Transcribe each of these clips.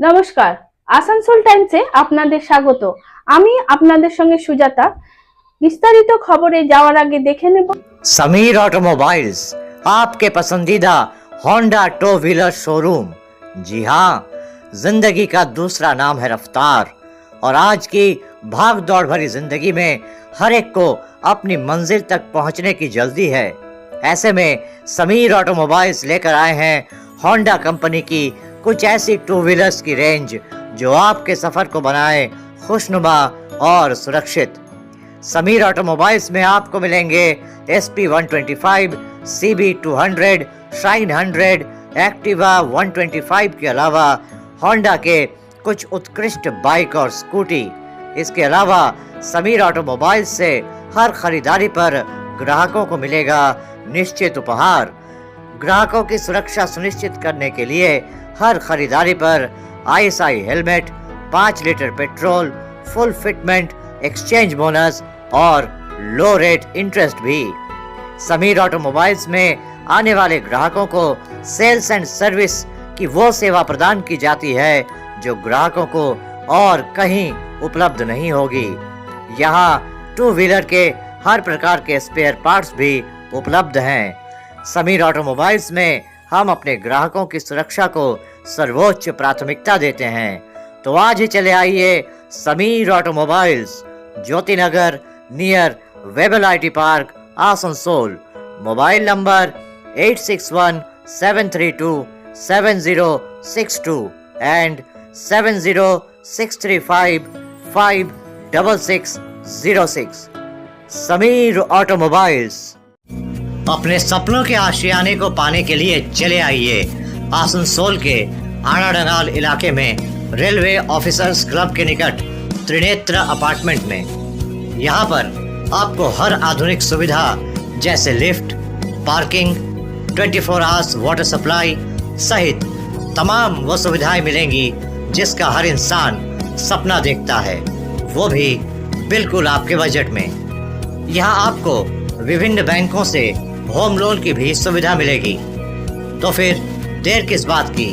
নমস্কার আসানসোল টাইমসে আপনাদের স্বাগত আমি আপনাদের সঙ্গে সুজাতা বিস্তারিত খবরে যাওয়ার আগে দেখে নেব समीर ऑटोमोबाइल्स आपके पसंदीदा होंडा टू व्हीलर शोरूम जी हाँ जिंदगी का दूसरा नाम है रफ्तार और आज की भाग दौड़ भरी जिंदगी में हर एक को अपनी मंजिल तक पहुंचने की जल्दी है ऐसे में समीर ऑटोमोबाइल्स लेकर आए हैं होंडा कंपनी की कुछ ऐसी टू व्हीलर्स की रेंज जो आपके सफ़र को बनाए खुशनुमा और सुरक्षित। समीर ऑटोमोबाइल्स में आपको मिलेंगे S P one twenty shine hundred Activa one twenty five के अलावा होंडा के कुछ उत्कृष्ट बाइक और स्कूटी इसके अलावा समीर ऑटोमोबाइल्स से हर खरीदारी पर ग्राहकों को मिलेगा निश्चित उपहार। ग्राहकों की सुरक्षा सुनिश्चित करने के लिए हर खरीदारी पर आईएसआई हेलमेट, पाँच litre petrol, full fitment, exchange bonus और लो रेट इंटरेस्ट भी। समीर ऑटोमोबाइल्स में आने वाले ग्राहकों को सेल्स एंड सर्विस की वो सेवा प्रदान की जाती है जो ग्राहकों को और कहीं उपलब्ध नहीं होगी। यहाँ टू व्हीलर के हर प्रकार के स्पेयर पार्ट्स भी उपलब्ध हैं। समीर ऑटोमोबाइल्स में हम अपने ग्राहकों की सुरक्षा को सर्वोच्च प्राथमिकता देते हैं। तो आज ही चले आइए Sameer automobiles Jyoti Nagar near Webel IT park, Asansol. Mobile number eight six one seven three two seven zero six two and seven zero six three five five double six zero six. Sameer automobiles. अपने सपनों के आशियाने को पाने के लिए चले आइए। आसनसोल के आनाडंगाल इलाके में रेलवे ऑफिसर्स क्लब के निकट त्रिनेत्र अपार्टमेंट में। यहाँ पर आपको हर आधुनिक सुविधा जैसे lift, parking 24 four hours water supply सहित तमाम वो सुविधाएँ मिलेंगी जिसका हर इंसान सपना देखता है। वो भी बिल्कुल आपके बजट में। यहाँ आपको विभिन्न बैंकों से होम लोन की भी सुविधा मिलेगी। तो फिर देर किस बात की?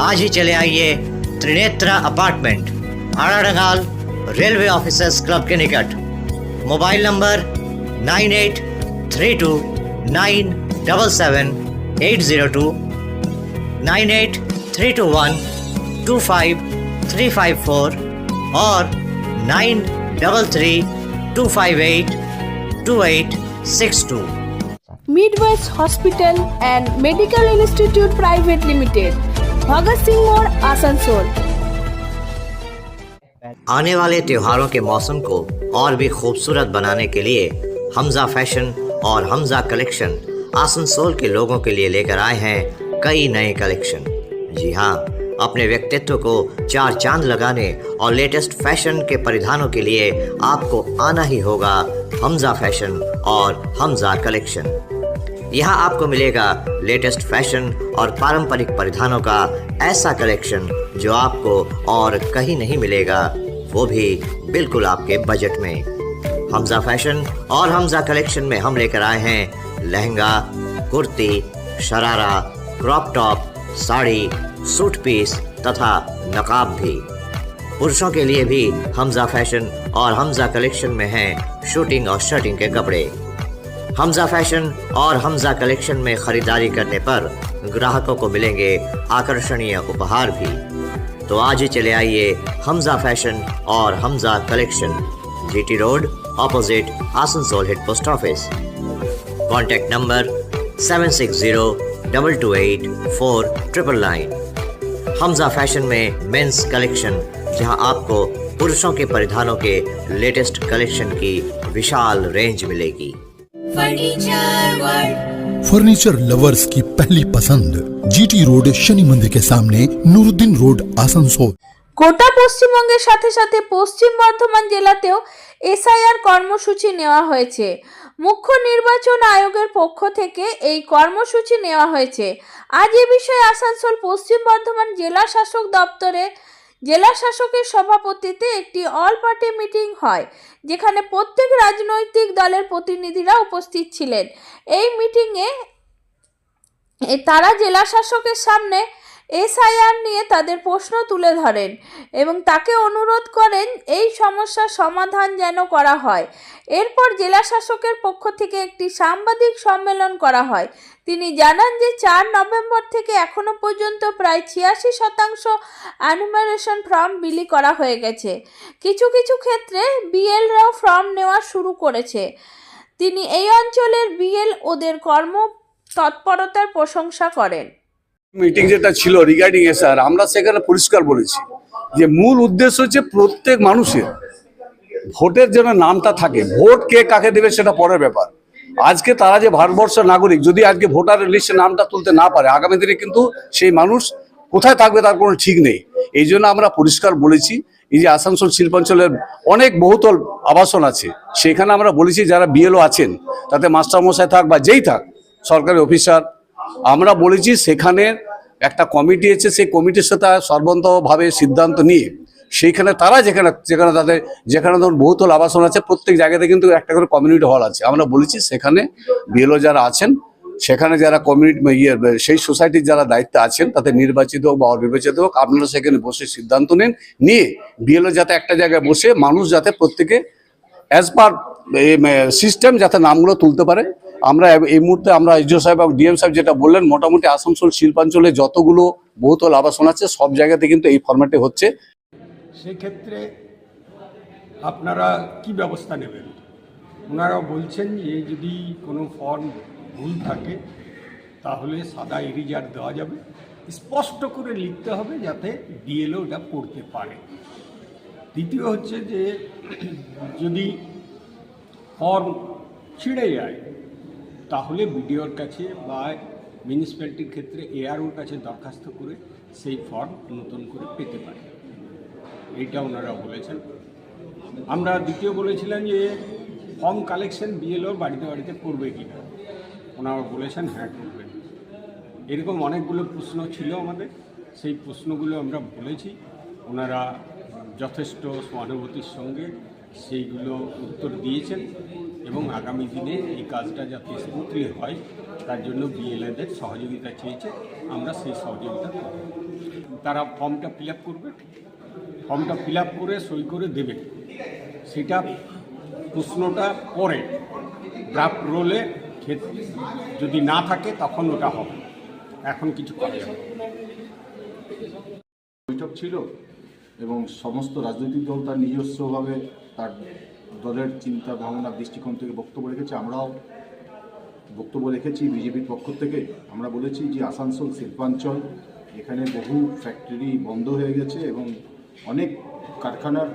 आज ही चले आइए Trinetra apartment Aradangal railway officers club के निकट। Mobile number nine eight three two nine double seven eight zero two, nine eight three two one two five three five four और nine double three two five eight two eight six two. Midwest hospital and medical institute private limited Bhagat Singh मोड़ आसनसोल आने वाले त्योहारों के मौसम को और भी खूबसूरत बनाने के लिए हमजा फ़ैशन और हमजा कलेक्शन आसनसोल के लोगों के लिए लेकर आए हैं कई नए कलेक्शन। जी हाँ अपने व्यक्तित्व को चार चाँद लगाने और लेटेस्ट फ़ैशन के परिधानों के लिए आपको आना ही होगा हमजा फ़ैशन और हमजा कलेक्शन। यहाँ आपको मिलेगा लेटेस्ट फ़ैशन और पारंपरिक परिधानों का ऐसा कलेक्शन जो आपको और कहीं नहीं मिलेगा, वो भी बिल्कुल आपके बजट में। हमजा फ़ैशन और हमजा कलेक्शन में हम लेकर आए हैं lehenga, kurti, sharara crop top sari suit piece तथा नकाब भी। पुरुषों के लिए भी हमजा फ़ैशन और हमजा कलेक्शन में हैं शूटिंग और शर्टिंग के कपड़े। हमजा फ़ैशन और हमजा कलेक्शन में खरीदारी करने पर ग्राहकों को मिलेंगे आकर्षणीय उपहार भी। तो आज ही चले आइए हमजा फ़ैशन और Hamza collection. GT road opposite Asansol head post office contact number seven six zero double two eight four triple nine Hamza fashion में मेंस कलेक्शन जहाँ आपको पुरुषों के परिधानों के लेटेस्ट कलेक्शन की विशाल रेंज मिलेगी। फर्नीचर वर्ल्ड फर्नीचर लवर्स की पहली पसंद जीटी रोड शनि मंदिर के सामने नूरुद्दीन रोड आसनसोल গোটা পশ্চিমবঙ্গের সাথে সাথে পশ্চিম বর্ধমান জেলাতেও এসআইআর কর্মসূচি নেওয়া হয়েছে মুখ্য নির্বাচন আয়োগের পক্ষ থেকে এই কর্মসূচি নেওয়া হয়েছে আজ এ বিষয়ে আসানসোল পশ্চিম বর্ধমান জেলা শাসক দপ্তরে জেলা শাসকের সভাপতিতে একটি অল পার্টি মিটিং হয়, যেখানে প্রত্যেক রাজনৈতিক দলের প্রতিনিধিরা উপস্থিত ছিলেন। এই মিটিংয়ে তারা জেলা শাসকের সামনে এসআইআর নিয়ে তাদের প্রশ্ন তুলে ধরেন এবং তাকে অনুরোধ করেন এই সমস্যার সমাধান যেন করা হয়। এরপর জেলা শাসকের পক্ষ থেকে একটি সাংবাদিক সম্মেলন করা হয়। তিনি জানান যে চার নভেম্বর থেকে এখনও পর্যন্ত প্রায় ছিয়াশি শতাংশ অ্যানুমারেশন ফর্ম বিলি করা হয়ে গেছে। কিছু কিছু ক্ষেত্রে বিএলরাও ফর্ম নেওয়া শুরু করেছে। তিনি এই অঞ্চলের বিএল ওদের কর্ম তৎপরতার প্রশংসা করেন। মিটিং যেটা ছিল রিগার্ডিং এসআর আমরা সেখানে পরিষ্কার বলেছি যে মূল উদ্দেশ্য হচ্ছে প্রত্যেক মানুষের ভোটের যেন নামটা থাকে, ভোট কে কাকে দেবে সেটা পরের ব্যাপার। আজকে তারা যে ভারতবর্ষের নাগরিক, যদি আজকে ভোটার লিস্টে নামটা তুলতে না পারে, আগামী দিনে কিন্তু সেই মানুষ কোথায় থাকবে তার কোনো ঠিক নেই। এই জন্য আমরা পরিষ্কার বলেছি, এই যে আসানসোল শিল্পাঞ্চলের অনেক বহুতল আবাসন আছে, সেখানে আমরা বলেছি যারা বিএলও আছেন, তাতে মাস্টারমশাই থাক বা যেই থাক, সরকারি অফিসার আমরা বলেছি সেখানে একটা কমিটি আছে সেই কমিটির সাথে সর্বন্তভাবে সিদ্ধান্ত নিয়ে সেইখানে তারা যেখানে যেখানে তাদের, যেখানে ধরুন বহুতল আবাসন আছে, প্রত্যেক জায়গাতে কিন্তু একটা করে কমিউনিটি হল আছে। আমরা বলেছি সেখানে বিএলও যারা আছেন, সেখানে যারা কমিউনিটি ইয়ে সেই সোসাইটির যারা দায়িত্বে আছেন তাতে নির্বাচিত হোক বা অনির্বাচিত হোক, আপনারা সেখানে বসে সিদ্ধান্ত নেন, নিয়ে বিএলও যাতে একটা জায়গায় বসে মানুষ যাতে প্রত্যেকে অ্যাজ পার সিস্টেম যাতে নামগুলো তুলতে পারে, আমরা এই মুহূর্তে আমরা ইজো সাহেব এবং ডিএম সাহেব যেটা বললেন, মোটামুটি আসানসোল, শিল্পাঞ্চলে যতগুলো বহুতল আবাসন আছে, সব জায়গাতে কিন্তু এই ফরম্যাটে হচ্ছে। সেক্ষেত্রে আপনারা কি ব্যবস্থা নেবেন? ওনারা বলছেন যে, যদি কোনো ফর্ম ভুল থাকে, তাহলে সাদা ইরিজার দেওয়া যাবে। স্পষ্ট করে লিখতে হবে যাতে ডিএলও ওটা পড়তে পারে। দ্বিতীয় হচ্ছে যে যদি ফর্ম ছিঁড়ে যায়, তাহলে বিডিওর কাছে বা মিউনিসিপ্যালিটির ক্ষেত্রে এআরওর কাছে দরখাস্ত করে সেই ফর্ম নতুন করে পেতে পারে। এইটা ওনারা বলেছেন। আমরা দ্বিতীয় বলেছিলাম যে ফর্ম কালেকশন বিএলও বাড়িতে বাড়িতে করবে কি না ওনারা বলেছেন হ্যাঁ করবেন এরকম অনেকগুলো প্রশ্ন ছিল আমাদের। সেই প্রশ্নগুলো আমরা বলেছি। ওনারা যথেষ্ট সহানুভূতির সঙ্গে সেইগুলো উত্তর দিয়েছেন এবং আগামী দিনে এই কাজটা যাতে স্মুথলি হয়, তার জন্য বিএলএদের সহযোগিতা চেয়েছে। আমরা সেই সহযোগিতা করব। তারা ফর্মটা ফিল আপ করবে? ফর্মটা ফিল আপ করে, সই করে দেবে। সেটা প্রশ্নটা পরে ড্রাফট রোলে যদি না থাকে, তখন ওটা হবে। এখন কিছু করা বৈঠক ছিল। এবং সমস্ত রাজনৈতিক দল তার নিজস্বভাবে তার দলের চিন্তা ভাবনা, দৃষ্টিকোণ থেকে বক্তব্য রেখেছে। আমরাও বক্তব্য রেখেছি বিজেপির পক্ষ থেকে। আমরা বলেছি যে আসানসোল, শিল্পাঞ্চল, এখানে বহু ফ্যাক্টরি বন্ধ হয়ে গেছে এবং অনেক কারখানার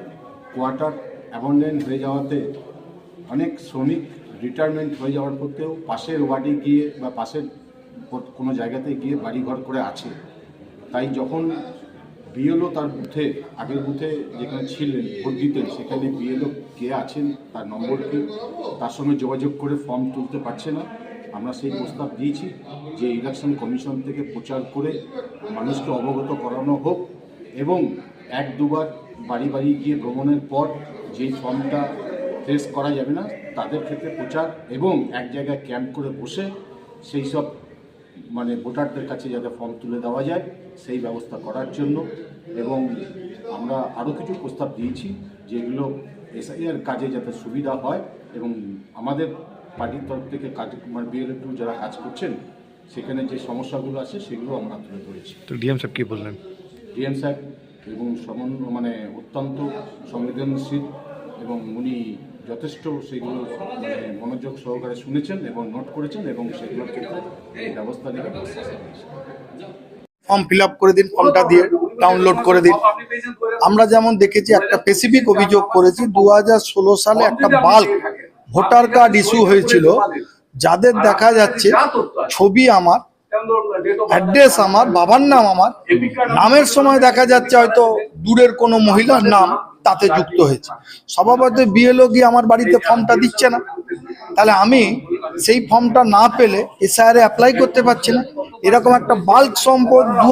কোয়ার্টার অ্যাবন্ডেন্ট হয়ে যাওয়াতে অনেক শ্রমিক রিটায়ারমেন্ট হয়ে যাওয়ার পরেও পাশের ওয়ার্ডে গিয়ে বা পাশের কোনো জায়গাতে গিয়ে বাড়িঘর করে আছে। তাই যখন বিএলও তার বুথে, আগের বুথে যেখানে ছিলেন, ভোট দিতেন, সেখানে বিএলও কে আছেন তার নম্বর কি তার সঙ্গে যোগাযোগ করে ফর্ম তুলতে পারছে না। আমরা সেই প্রস্তাব দিয়েছি যে ইলেকশন কমিশন থেকে প্রচার করে মানুষকে অবগত করানো হোক এবং এক দুবার বাড়ি বাড়ি গিয়ে ভ্রমণের পর যেই ফর্মটা ফেস করা যাবে না, তাদের ক্ষেত্রে প্রচার এবং এক জায়গায় ক্যাম্প করে বসে সেই সব মানে ভোটারদের কাছে যাতে ফর্ম তুলে দেওয়া যায় সেই ব্যবস্থা করার জন্য এবং আমরা আরও কিছু প্রস্তাব দিয়েছি যেগুলো এসআইআর কাজে যাতে সুবিধা হয় এবং আমাদের পার্টির তরফ থেকে কাজ মানে বিএলএ টু যারা কাজ করছেন সেখানে যে সমস্যাগুলো আছে সেগুলো আমরা তুলে ধরেছি। তো ডিএম সাহেব কি বললেন? ডিএম সাহেব এবং সমন মানে অত্যন্ত সংবেদনশীল এবং উনি যথেষ্ট সেগুলো মানে মনোযোগ সহকারে শুনেছেন এবং নোট করেছেন এবং সেগুলোর ক্ষেত্রে ব্যবস্থা নেবেন ফর্ম ফিল করে দিন, ফর্মটা দিয়ে ডাউনলোড করে দিন। আমরা যেমন দেখেছি, একটা স্পেসিফিক অভিযোগ করেছি দু হাজার ষোলো সালে একটা বাল্ক ভোটার কার্ড ইস্যু হয়েছিল। যাদের দেখা যাচ্ছে, ছবি আমার অ্যাড্রেস আমার, বাবার নাম আমার। নামের সময় দেখা যাচ্ছে হয়তো দূরের কোনো মহিলার নাম তাতে যুক্ত হয়েছে। স্বভাবত বিএলও গিয়ে আমার বাড়িতে ফর্মটা দিচ্ছে না। তাহলে আমি সেই ফর্মটা না পেলে এসআইআরে অ্যাপ্লাই করতে পারছি না। এরকম একটা বাল্ক সম্পদ দু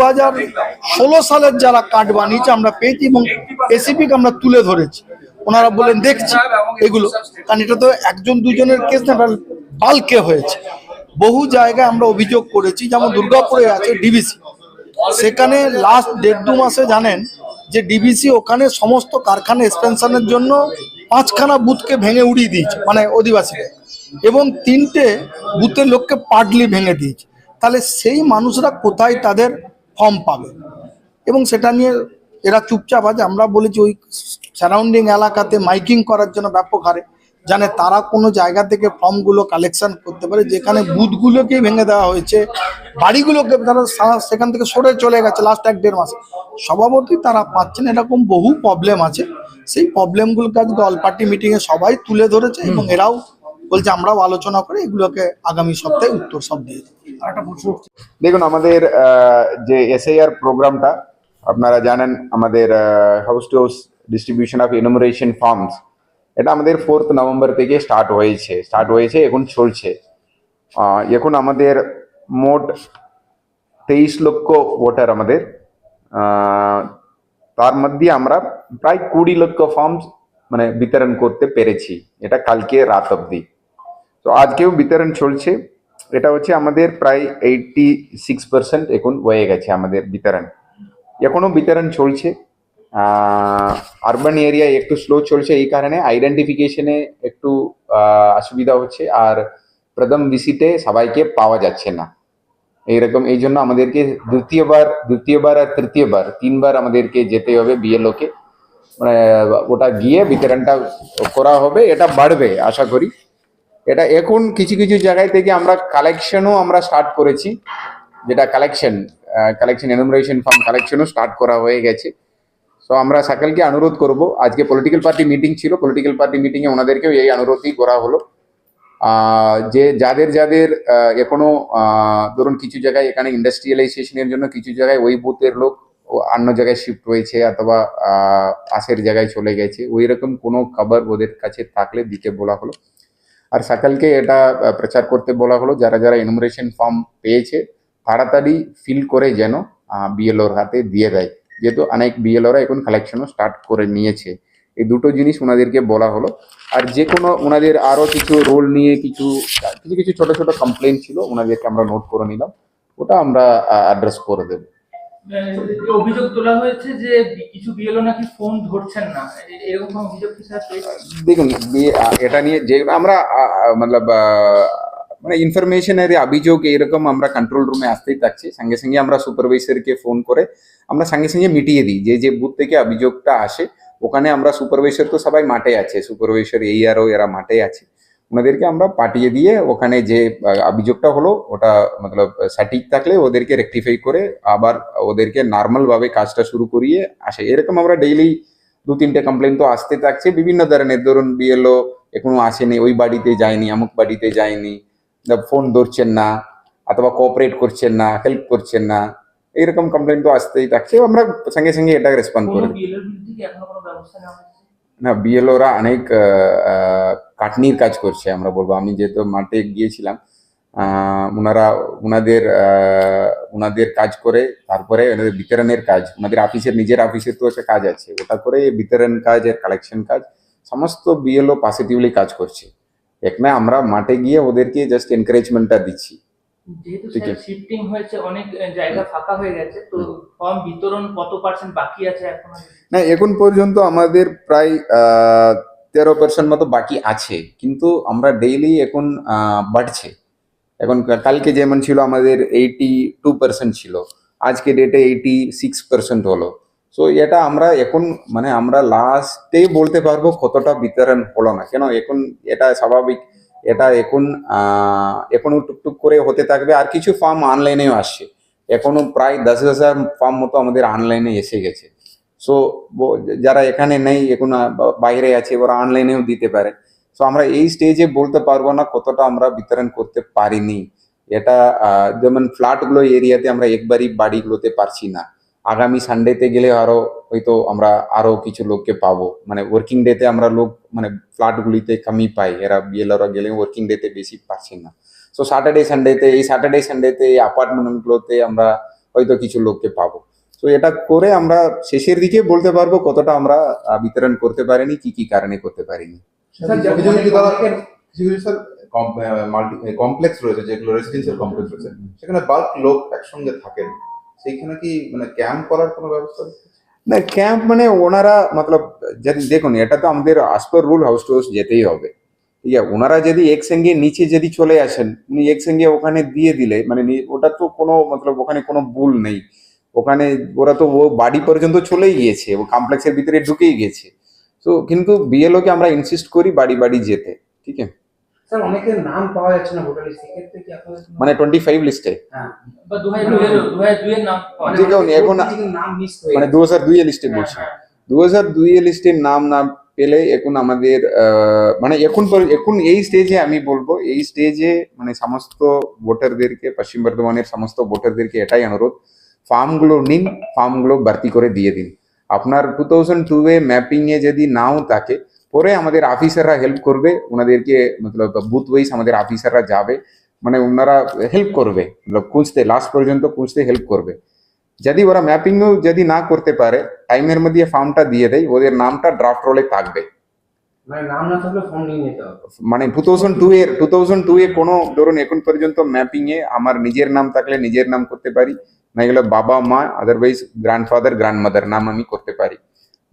সালের যারা কার্ড বানিয়েছে, আমরা পেয়েছি এবং স্পেসিফিক আমরা তুলে ধরেছি। ওনারা বলেন দেখছি এগুলো। কারণ এটা তো একজন দুজনের কেস না বাল্কে হয়েছে। বহু জায়গায় আমরা অভিযোগ করেছি, যেমন দুর্গাপুরে আছে ডিবিসি। সেখানে লাস্ট দেড় দু মাসে জানেন যে ডিবিসি ওখানে সমস্ত কারখানা এক্সপেনশনের জন্য পাঁচখানা বুথকে ভেঙে উড়িয়ে দিয়েছে মানে অধিবাসীদের এবং তিনটে বুথের লোককে পার্টলি ভেঙে দিয়েছে। তাহলে সেই মানুষরা কোথায় তাদের ফর্ম পাবে? এবং সেটা নিয়ে এরা চুপচাপ আছে, আমরা বলেছি ওই সারাউন্ডিং এলাকাতে মাইকিং করার জন্য ব্যাপক হারে। জানে তারা কোনো জায়গা থেকে ফর্মগুলো কালেকশন করতে পারে যেখানে বুথগুলোকেই ভেঙে দেওয়া হয়েছে বাড়িগুলোকে তারা সেখান থেকে সরে চলে গেছে লাস্ট এক দেড় মাসে। স্বভাবতই তারা পাচ্ছেন এরকম বহু প্রবলেম আছে। সেই প্রবলেমগুলোকে আজকে অল পার্টি মিটিংয়ে সবাই তুলে ধরেছে এবং এরাও বলছে আমরাও আলোচনা করে এগুলোকে আগামী সপ্তাহে উত্তর সব দিয়ে দেবো। দেখুন আমাদের আহ, যে এসআইআর প্রোগ্রামটা আপনারা জানেন আমাদের house to house distribution of enumeration forms এটা আমাদের ফোর্থ নভেম্বর থেকে স্টার্ট হয়েছে স্টার্ট হয়েছে, এখন চলছে। এখন আমাদের মোট তেইশ লক্ষ ভোটার আমাদের। তার মধ্যে আমরা প্রায় কুড়ি লক্ষ ফর্মস মানে বিতরণ করতে পেরেছি। এটা কালকে রাত অবধি। তো আজকেও বিতরণ চলছে। এটা হচ্ছে আমাদের প্রায় এইটটি সিক্স পার্সেন্ট এখন হয়ে গেছে আমাদের বিতরণ। এখনও বিতরণ চলছে। আরবান এরিয়া একটু স্লো চলছে এই কারণে আইডেন্টিফিকেশনে একটু অসুবিধা হচ্ছে আর প্রথম ভিসিটে সবাইকে পাওয়া যাচ্ছে না এইরকম এই জন্য আমাদেরকে দ্বিতীয়বার দ্বিতীয়বার আর তৃতীয়বার তিনবার আমাদেরকে যেতে হবে বিএলওকে মানে ওটা গিয়ে বিতরণটা করা হবে এটা বাড়বে আশা করি এটা এখন কিছু কিছু জায়গায় থেকে আমরা কালেকশনও আমরা স্টার্ট করেছি যেটা কালেকশন কালেকশন এনুমারেশন ফর্ম কালেকশনও স্টার্ট করা হয়ে গেছে সো আমরা সকলকে অনুরোধ করব। আজকে পলিটিক্যাল পার্টি মিটিং ছিল। পলিটিক্যাল পার্টি মিটিংয়ে ওনাদেরকেও এই অনুরোধই করা হলো। যে যাদের যাদের এখনও ধরুন কিছু জায়গায় এখানে ইন্ডাস্ট্রিয়ালাইজেশনের জন্য কিছু জায়গায় ওই বুথের লোক অন্য জায়গায় শিফট হয়েছে অথবা আহ, পাশের জায়গায় চলে গেছে। ওই রকম কোনো খবর ওদের কাছে থাকলে দিতে বলা হলো। আর সকলকে এটা প্রচার করতে বলা হলো। যারা যারা এনুমারেশন ফর্ম পেয়েছে তাড়াতাড়ি ফিল করে যেন বিএলওর হাতে দিয়ে দেয়। যেহেতু অনেক বিএলওরা এখন কালেকশনও স্টার্ট করে নিয়েছে। এই দুটো জিনিস ওনাদেরকে বলা হলো। আর যে কোনো ওনাদের আরও কিছু রোল নিয়ে কিছু কিছু কিছু ছোট ছোট কমপ্লেন ছিল ওনাদেরকে আমরা নোট করে নিলাম। ওটা আমরা অ্যাড্রেস করে দেবো। অভিযোগ তোলা হয়েছে যে কিছু বিএলও নাকি ফোন ধরছেন না। এরকম অভিযোগ কি স্যার দেখুন এটা নিয়ে যে আমরা মতলব মানে ইনফরমেশনের অভিযোগ এরকম আমরা কন্ট্রোল রুমে আসতেই থাকছি। সঙ্গে সঙ্গে আমরা সুপারভাইজারকে ফোন করে আমরা সঙ্গে সঙ্গে মিটিয়ে দিই, যে যে বুথ থেকে অভিযোগটা আসে, ওখানে আমরা সুপারভাইজার তো সবাই মাঠে আছে সুপারভাইজার এইআরও এরা মাঠে আছে। ওনাদেরকে আমরা পাঠিয়ে দিয়ে ওখানে যে অভিযোগটা হলো, ওটা মতলব সঠিক থাকলে ওদেরকে রেকটিফাই করে আবার ওদেরকে নর্মাল ভাবে কাজটা শুরু করিয়ে আসে। এরকম আমরা ডেইলি দু তিনটে কমপ্লেন তো আসতে থাকছে। বিভিন্ন ধরনের, ধরুন বিএলও এখনও আসেনি, ওই বাড়িতে যায়নি, অমুক বাড়িতে যায়নি ফোন ধরছেন না অথবা কোঅপারেট করছেন না হেল্প করছেন না এরকম কমপ্লেন তো আসতেই থাকছে আমরা সঙ্গে সঙ্গে এটা রেসপন্ড করে না বিএলওরা অনেক কাটনির কাজ করছে আমরা বলব। আমি যেহেতু মাঠে গিয়েছিলাম ওনারা ওনাদের ওনাদের কাজ করে তারপরে ওনাদের বিতরণের কাজ ওনাদের অফিসের নিজের অফিসের তো একটা কাজ আছে। ওটা করে বিতরণ কাজ আর কালেকশন কাজ সমস্ত বিএলও পজিটিভলি কাজ করছে। এখানে আমরা মাঠে গিয়ে ওদেরকে জাস্ট এনকারেজমেন্টটা দিচ্ছি। যেহেতু ঠিক স্যার আছে। শিফটিং হয়েছে অনেক জায়গা ফাঁকা হয়ে গেছে তো ফর্ম বিতরণ কত পার্সেন্ট বাকি আছে এখনও? না এখন পর্যন্ত আমাদের প্রায় তেরো পার্সেন্ট মতো বাকি আছে কিন্তু আমরা ডেইলি এখন বাড়ছে। এখন কালকে যেমন ছিল আমাদের এইটি টু পার্সেন্ট ছিল আজকে ডেটে এইটি সিক্স পার্সেন্ট হলো। সো এটা আমরা এখন মানে আমরা লাস্টে বলতে পারব কতটা বিতরণ হলো না। কেন? এখন এটা স্বাভাবিক এটা এখন আহ, এখনও টুকটুক করে হতে থাকবে। আর কিছু ফার্ম অনলাইনেও আসছে। এখনও প্রায় দশ হাজার ফার্ম মতো আমাদের অনলাইনে এসে গেছে। সো যারা এখানে নেই এখন বাইরে আছে ওরা অনলাইনেও দিতে পারে। সো আমরা এই স্টেজে বলতে পারব না কতটা আমরা বিতরণ করতে পারিনি। এটা যেমন ফ্ল্যাটগুলো এরিয়াতে আমরা একবারই বাড়িগুলোতে পারছি না। আগামী সানডেতে গেলে আরও হয়তো আমরা আরও কিছু লোককে পাবো। মানে ওয়ার্কিং ডেতে আমরা লোক মানে ফ্ল্যাটগুলিতে কমই পাই। এরা বিএলআররা গেলে ওয়ার্কিং ডেতে বেশি পাচ্ছি না। সো স্যাটারডে সানডেতে এই স্যাটারডে সানডেতে এই অ্যাপার্টমেন্টগুলোতে আমরা হয়তো কিছু লোককে পাবো। তো এটা করে আমরা শেষের দিকে বলতে পারব কতটা আমরা বিতরণ করতে পারিনি কি কি কারণে করতে পারিনি। কমপ্লেক্স রয়েছে যেগুলো রেসিডেন্সিয়াল কমপ্লেক্স রয়েছে। সেখানে বাল্ক লোক একসঙ্গে থাকেন। সেইখানে কি মানে ক্যাম্প করার কোনো ব্যবস্থা না ক্যাম্প মানে ওনারা মতলব দেখুন, এটা তো আমাদের as per rule house to house যেতেই হবে। ঠিক আছে, ওনারা যদি একসঙ্গে নিচে যদি চলে আসেন, উনি একসঙ্গে ওখানে দিয়ে দিলে মানে ওটা তো কোনো মতলব ওখানে কোনো ভুল নেই। ওখানে ওরা তো ও বাড়ি পর্যন্ত চলেই গিয়েছে, ও কমপ্লেক্সের ভিতরে ঢুকেই গিয়েছে। তো কিন্তু বিএলও কে আমরা ইনসিস্ট করি বাড়ি বাড়ি যেতে, ঠিক আছে? স্যার অনেকের নাম পাওয়া যাচ্ছে না ভোটার লিস্ট। সেক্ষেত্রে কি আপনাদের মানে টোয়েন্টি ফাইভ লিস্টে। হ্যাঁ। বা দু হাজার দুই দু নাম ঠিক যাচ্ছে। এখন- নাম মিস হয়ে মানে গেছে। দু হাজার দুই লিস্টে বলছি। হ্যাঁ, দু হাজার দুই লিস্টের নাম না পেলে এখন আমাদের মানে এখন এখন এই স্টেজে আমি বলব এই স্টেজে মানে সমস্ত ভোটারদেরকে পশ্চিম বর্ধমানের সমস্ত ভোটারদেরকে এটাই অনুরোধ ফার্মগুলো নিন ফার্মগুলো ভর্তি করে দিয়ে দিন। আপনার টু থাউজেন্ড টু এ ম্যাপিং এ যদি নাও থাকে পরে আমাদের অফিসাররা হেল্প করবে। ওনাদেরকে মতলব বুথ ওয়াইজ আমাদের অফিসাররা যাবে। মানে ওনারা হেল্প করবে। মতলব খুঁজতে লাস্ট পর্যন্ত খুঁজতে হেল্প করবে। যদি ওরা ম্যাপিংও যদি না করতে পারে টাইমের মধ্যে ফর্মটা দিয়ে দেয় ওদের নামটা ড্রাফট রোলে থাকবে। মানে টু থাউজেন্ড টু এর টু থাউজেন্ড টু এ কোনো ধরুন এখন পর্যন্ত ম্যাপিং এ আমার নিজের নাম থাকলে নিজের নাম করতে পারি। না গেলে বাবা মা আদারওয়াইজ গ্র্যান্ডফাদার গ্র্যান্ডমাদার নাম আমি করতে পারি।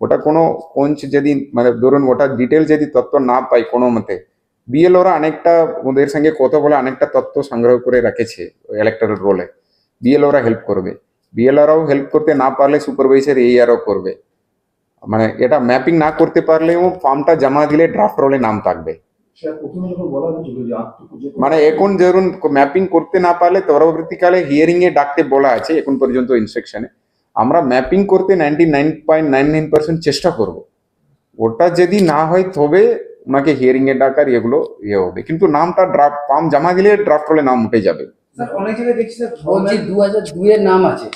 ওটা কোনো কোঞ্চ যদি মানে ধরুন ওটা ডিটেল যদি তথ্য না পাই কোনো মতে বিএল ওরা অনেকটা ওদের সঙ্গে কথা বলে অনেকটা তত্ত্ব সংগ্রহ করে রেখেছে ইলেক্টরাল রোলে বিএল ওরা হেল্প করবে। বিএলআরও হেল্প করতে না পারলে সুপারভাইজার এইআরও করবে। মানে এটা ম্যাপিং না করতে পারলেও ফর্মটা জমা দিলে ড্রাফট রোলে নাম থাকবে। মানে এখন ধরুন ম্যাপিং করতে না পারলে পরবর্তীকালে হিয়ারিং এ ডাকতে বলা আছে এখন পর্যন্ত ইনস্ট্রাকশনে আমরা ম্যাপিং করতে ninety nine point nine nine percent চেষ্টা করব। ওটা যদি না হয় তবে ওনাকে হিয়ারিং এ ডাকার এগুলো ইয়ে হবে। কিন্তু নামটা ড্রাফট ফর্ম জমা দিলে ড্রাফট রোলে নাম উঠে যাবে। স্যার অনেক জায়গায় দেখছি স্যার বলছি দু হাজার দুইয়ের নাম আছে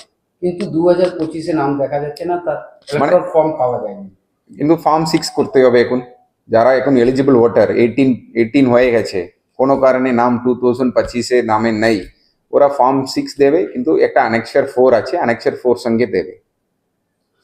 কিন্তু দু হাজার পঁচিশে নাম দেখা যাচ্ছে না তার মানে- ফর্ম পাওয়া যায়নি। কিন্তু ফর্ম সিক্স করতে হবে এখন। যারা এখন এলিজিবল ভোটার এইটিন এইটিন হয়ে গেছে কোনো কারণে নাম টু থাউজেন্ড পঁচিশে নামে নেই। ওরা ফর্ম সিক্স দেবে কিন্তু একটা অ্যানেক্সার ফোর আছে অ্যানেক্সার ফোর সঙ্গে দেবে।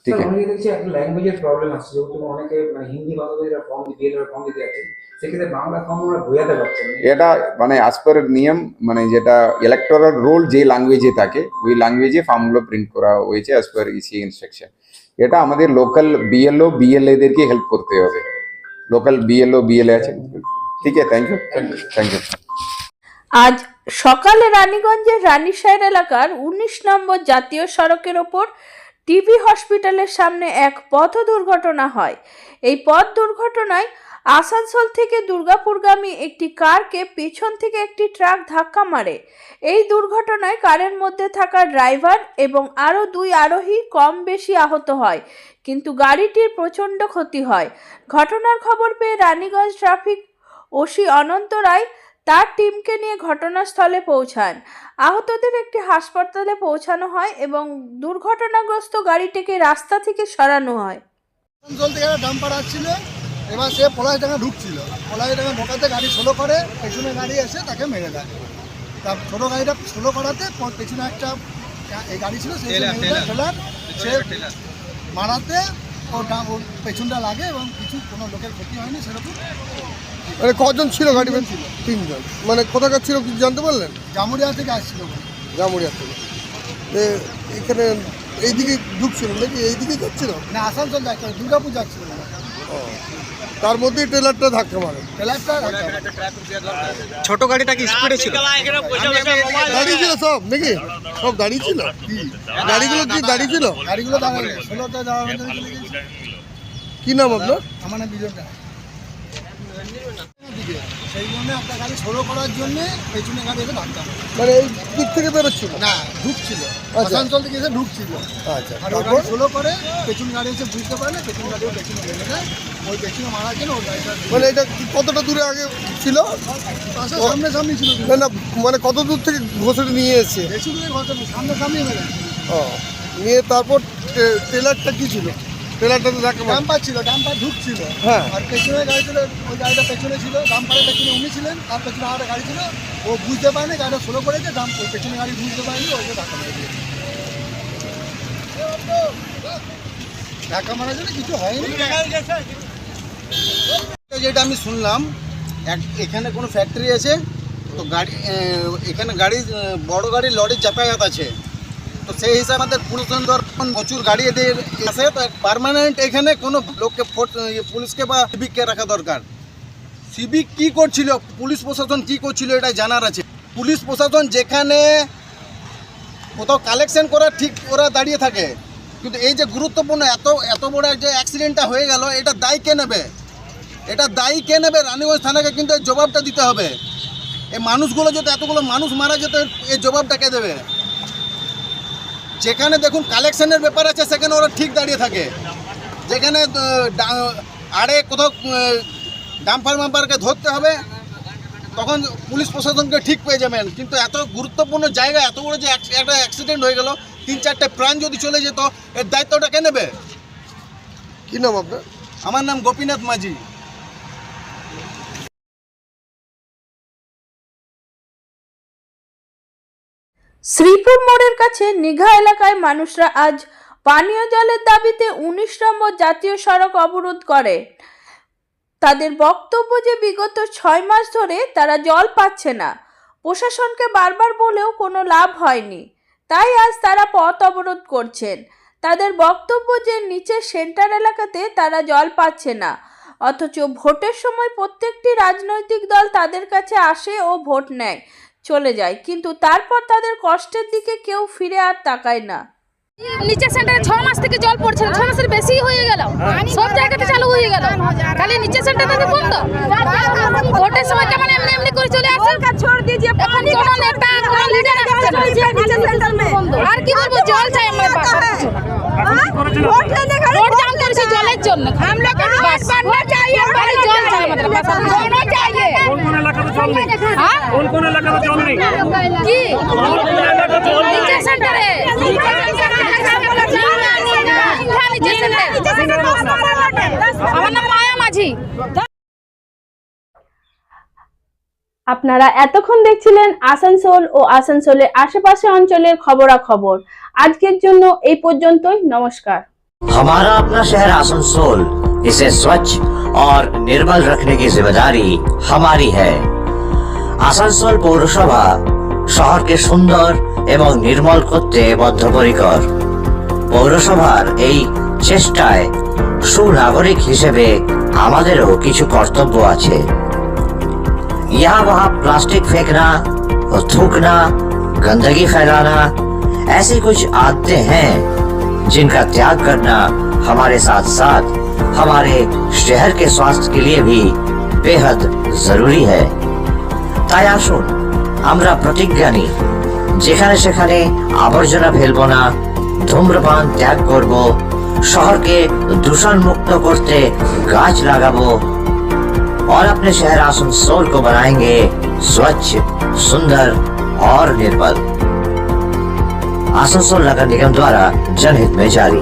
ঠিক আছে? অনেকে দেখছি একটা ল্যাঙ্গুয়েজের প্রবলেম আছে যেহেতু অনেকে মানে হিন্দি ভাষাতে ফর্ম দিয়ে ফর্ম দিতে আছে সেক্ষেত্রে বাংলা ফর্ম ওরা বোঝাতে পারছেন এটা মানে অ্যাজ পার নিয়ম মানে যেটা ইলেকটোরাল রোল যে ল্যাঙ্গুয়েজে থাকে ওই ল্যাঙ্গুয়েজে ফর্মগুলো প্রিন্ট করা হয়েছে অ্যাজ পার ইসি ইনস্ট্রাকশন এটা আমাদের লোকাল বিএলও বিএলএদেরকে হেল্প করতে হবে। লোকাল বিএলও বিএলএ আছে। ঠিক আছে থ্যাংক ইউ থ্যাংক ইউ আজ সকালে রানীগঞ্জের রানীশাহের এলাকার উনিশ নম্বর জাতীয় সড়কের ওপর টিভি হসপিটালের সামনে এক পথ দুর্ঘটনা হয়। এই পথ দুর্ঘটনায় আসানসোল থেকে দুর্গাপুরগামী একটি কারকে পেছন থেকে একটি ট্রাক ধাক্কা মারে। এই দুর্ঘটনায় কারের মধ্যে থাকা ড্রাইভার এবং আরও দুই আরোহী কম বেশি আহত হয়, কিন্তু গাড়িটির প্রচণ্ড ক্ষতি হয়। ঘটনার খবর পেয়ে রানীগঞ্জ ট্রাফিক ওসি অনন্ত রায় তার টিমকে নিয়ে ঘটনাস্থলে পৌঁছান। আহতদের একটি হাসপাতালে পৌঁছানো হয় এবং দুর্ঘটনাগ্রস্ত গাড়িটিকে রাস্তা থেকে সরানো হয়। থেকে একটা ডাম্পার আসছিল এবার সে পলাশডাঙ্গা ঢুকছিল। পলাশডাঙ্গা ঢোকাতে গাড়ি স্লো করে পেছনে গাড়ি এসে তাকে মেরে দেয়। তা ছোটো গাড়িটা স্লো করাতে পেছনে একটা এই গাড়ি ছিল সেই ট্রেলার সে মারাতে ও ওর পেছনটা লাগে এবং কিছু কোনো লোকের ক্ষতি হয়নি সেরকম। মানে কজন ছিল গাড়ি ছিল তিনজন। মানে কোথাকার ছিল কিছু জানতে পারলেন? জামুরিয়া থেকে আসছিল। জামুরিয়া থেকে। এখানে এইদিকে ঢুকছিল নাকি? এইদিকে যাচ্ছিল? না আসানসোল যাচ্ছিল দুর্গাপুর যাচ্ছিল। ও, তার মধ্যেই ট্রেলারটা ধাক্কা মারে। ট্রেলারটা ছোট গাড়িটা কি স্পিডে ছিল? দাঁড়িয়ে ছিল সব নাকি? সব দাঁড়িয়ে ছিল? গাড়িগুলো কি দাঁড়িয়ে ছিল? গাড়িগুলো দাঁড়ানো গেছে। কি নাম আপনার? আমার নাম বিজয় রায়। সেই জন্য একটা গাড়ি সরো করার জন্য পেছনে গাড়ি এসে ধাক্কা মানে এই দিক থেকে বেরোচ্ছিল? না ঢুকছিল। আচ্ছা। আসানসোল থেকে এসে ঢুকছিল। আচ্ছা আর গাড়ি সোলো করে পেছন গাড়ি এসে বুঝতে পারে না পেছন গাড়িও পেছনে মেরে দেয় ওই পেছনে জন্য ওই গাড়িটা মানে এটা কতটা দূরে আগে ছিল? সামনে সামনে ছিল না না মানে কত দূর থেকে ঘষে নিয়ে এসছে? বেশি দূরে ঘটনা সামনে সামনে মেরে ও নিয়ে তারপর ট্রে- ট্রেলারটা কি ছিল? ট্রেলারটাতে ধাক্কা মারে ডাম্পার ছিল ডাম্পার ঢুকছিল। হ্যাঁ। আর পেছনে গাড়ি ছিল ওই গাড়িটা পেছনে ছিল ডাম্পারের পেছনে উনি ছিলেন তার পেছনে আর একটা গাড়ি ছিল ও বুঝতে পারেনি গাড়িটা স্লো করেছে ডাম্প ওই পেছনে গাড়ি বুঝতে পারেনি ওইকে ধাক্কা মেরে দিয়েছে। ধাক্কা মারার জন্য কিছু হয়নি। যেটা আমি শুনলাম এক- এখানে কোনো ফ্যাক্টরি আছে তো গাড়ি এখানে গাড়ি বড় গাড়ি লরির যাতায়াত আছে। তো সেই হিসাবে আমাদের পুরুষের প্রচুর গাড়ি এদের আছে তো পার্মানেন্ট এখানে কোনো লোককে ইয়ে, পুলিশকে বা সিভিককে রাখা দরকার। সিভিক কি করছিল পুলিশ প্রশাসন কি করছিল এটা জানার আছে। পুলিশ প্রশাসন যেখানে কোথাও কালেকশন করা ঠিক ওরা দাঁড়িয়ে থাকে। কিন্তু এই যে গুরুত্বপূর্ণ এত এত বড় যে অ্যাক্সিডেন্টটা হয়ে গেল এটা দায়ী কে নেবে? এটা দায়ী কে নেবে? রানীগঞ্জ থানাকে কিন্তু এর জবাবটা দিতে হবে। এই মানুষগুলো যদি এতগুলো মানুষ মারা যেত এই জবাবটা কে দেবে? যেখানে দেখুন কালেকশনের ব্যাপার আছে সেখানে ওরা ঠিক দাঁড়িয়ে থাকে। যেখানে আড়ে কোথাও ডাম্পার মাম্পারকে ধরতে হবে তখন পুলিশ প্রশাসনকে ঠিক পেয়ে যাবেন। কিন্তু এত গুরুত্বপূর্ণ জায়গা এত বড় যে একটা অ্যাক্সিডেন্ট হয়ে গেল তিন চারটে প্রাণ যদি চলে যেত এর দায়িত্বটা কে নেবে? কি নাম আপনার? আমার নাম গোপীনাথ মাঝি। শ্রীপুর মোড়ের কাছে নিঘা এলাকায় মানুষরা আজ পানীয় জলের দাবিতে উনিশ নম্বর জাতীয় সড়ক অবরোধ করে। তাদের বক্তব্য যে বিগত ছয় মাস ধরে তারা জল পাচ্ছে না, প্রশাসনকে বারবার বলেও কোনো লাভ হয়নি। তাই আজ তারা পথ অবরোধ করছেন। তাদের বক্তব্য যে নিচের সেন্টার এলাকাতে তারা জল পাচ্ছে না, অথচ ভোটের সময় প্রত্যেকটি রাজনৈতিক দল তাদের কাছে আসে ও ভোট নেয়। চলে যায় কিন্তু তারপর তাদের কষ্টের দিকে কেউ ফিরে আর তাকায় না নিচের সেন্টারে ছ মাস থেকে জল পড়ছে না ছ মাসের বেশি হয়ে গেল সব জায়গাতে চালু হয়ে গেল খালি নিচের সেন্টারটাতে বন্ধ ভোটের সময় কেমন এমনি এমনি করে চলে আসে ছোড় দিয়েছে এখন কোন নেতা কোন লিডার আসছে না আর কি বলবো জল চাই আমরা ভোট জাম করেছি জলের জন্য हम लोग को वोट बनना चाहिए खाली জল চাই আমাদের পাশে दोनों चाहिए कौन कौन इलाका में जल नहीं कौन कौन इलाका में जल नहीं की নিচে সেন্টারে আমার নাম মায়া মাঝি আপনারা এতক্ষণ দেখছিলেন আসানসোল ও আসানসোলের আশেপাশে অঞ্চলের খবরাখবর আজকের জন্য এই পর্যন্তই নমস্কার हमारा अपना शहर आसनसोल इसे स्वच्छ और निर्मल रखने की जिम्मेदारी हमारी है আসানসোল পৌরসভা শহরকে সুন্দর এবং নির্মল করতে বদ্ধপরিকর পৌরসভার এই চেষ্টায় সুনাগরিক হিসেবে আমাদেরও কিছু কর্তব্য আছে यहाँ वहाँ प्लास्टिक फेंकना और थूकना गंदगी फैलाना ऐसी कुछ आदतें हैं जिनका त्याग करना हमारे साथ साथ हमारे शहर के स्वास्थ्य के लिए भी बेहद जरूरी है তাই আসুন আমরা প্রতিজ্ঞা নিই যেখানে সেখানে আবর্জনা ফেলব না ধূম্রপান ত্যাগ করব শহরকে দূষণ মুক্ত করতে গাছ লাগাবো और अपने शहर आसनसोल को बनाएंगे स्वच्छ सुंदर और निर्मल आसनसोल नगर निगम द्वारा जनहित में जारी